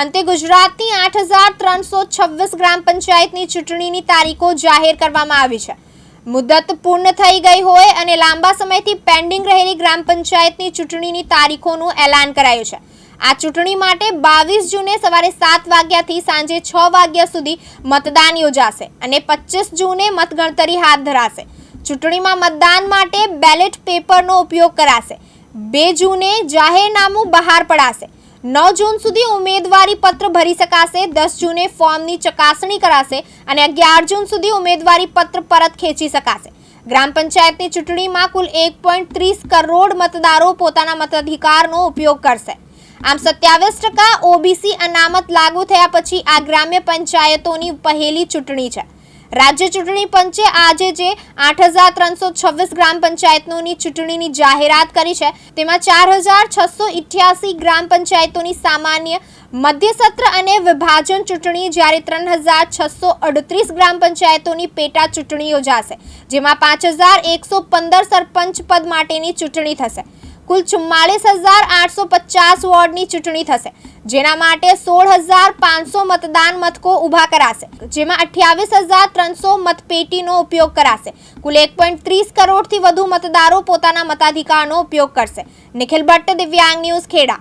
અંતે ગુજરાતની આઠ હજાર ત્રણસો છવ્વીસ ગ્રામ પંચાયતની ચૂંટણીની તારીખો જાહેર કરવામાં આવી છે. મુદત પૂર્ણ થઈ ગઈ હોય અને લાંબા સમયથી પેન્ડિંગ રહેલી ગ્રામ પંચાયતની ચૂંટણીની તારીખોનું એલાન કરાયું છે. આ ચૂંટણી માટે બાવીસ જૂને સવારે સાત વાગ્યાથી સાંજે છ વાગ્યા સુધી મતદાન યોજાશે અને પચીસ જૂને મતગણતરી હાથ ધરાશે. ચૂંટણીમાં મતદાન માટે બેલેટ પેપરનો ઉપયોગ કરાશે. બે જૂને જાહેરનામું બહાર પડાશે. નવ જૂન સુધી ઉમેદવારી પત્ર ભરી શકાશે, દસ જૂને ફોર્મની ચકાસણી કરાશે અને અગિયાર જૂન સુધી ઉમેદવારી પત્ર પરત ખેંચી શકાશે. ગ્રામ પંચાયતની ચૂંટણીમાં કુલ એક પોઈન્ટ ત્રીસ કરોડ મતદારો પોતાના મતાધિકારનો ઉપયોગ કરશે. આમ સત્યાવીસ ટકા ઓબીસી અનામત લાગુ થયા પછી આ ગ્રામ્ય પંચાયતોની પહેલી ચૂંટણી છે. રાજ્ય ચૂંટણી પંચે આજે જે આઠ હજાર ત્રણસો છવ્વીસ ગ્રામ પંચાયતોની ચૂંટણીની જાહેરાત કરી છે, તેમાં ચાર હજાર છસો ઇઠ્યાસી ગ્રામ પંચાયતોની સામાન્ય મધ્ય સત્ર અને વિભાજન ચૂંટણી, જ્યારે ત્રણ હજાર છસો અડત્રીસ ગ્રામ પંચાયતોની પેટા ચૂંટણી યોજાશે, જેમાં પાંચ હજાર એકસો પંદર સરપંચ પદ માટેની ચૂંટણી થશે. કુલ ચુમ્માલીસ હજાર આઠસો પચાસ વોર્ડની ચૂંટણી થશે. જેના માટે સોળ હજાર પાંચસો મતદાન મથકો ઊભા કરાશે. જેમાં અઠ્યાવીસ હજાર ત્રણસો મતપેટીનો ઉપયોગ કરાશે. કુલ એક પોઈન્ટ ત્રીસ કરોડથી વધુ મતદારો પોતાના મતાધિકારનો ઉપયોગ કરશે. નિખિલ ભટ્ટ, દિવ્યાંગ ન્યૂઝ ખેડા.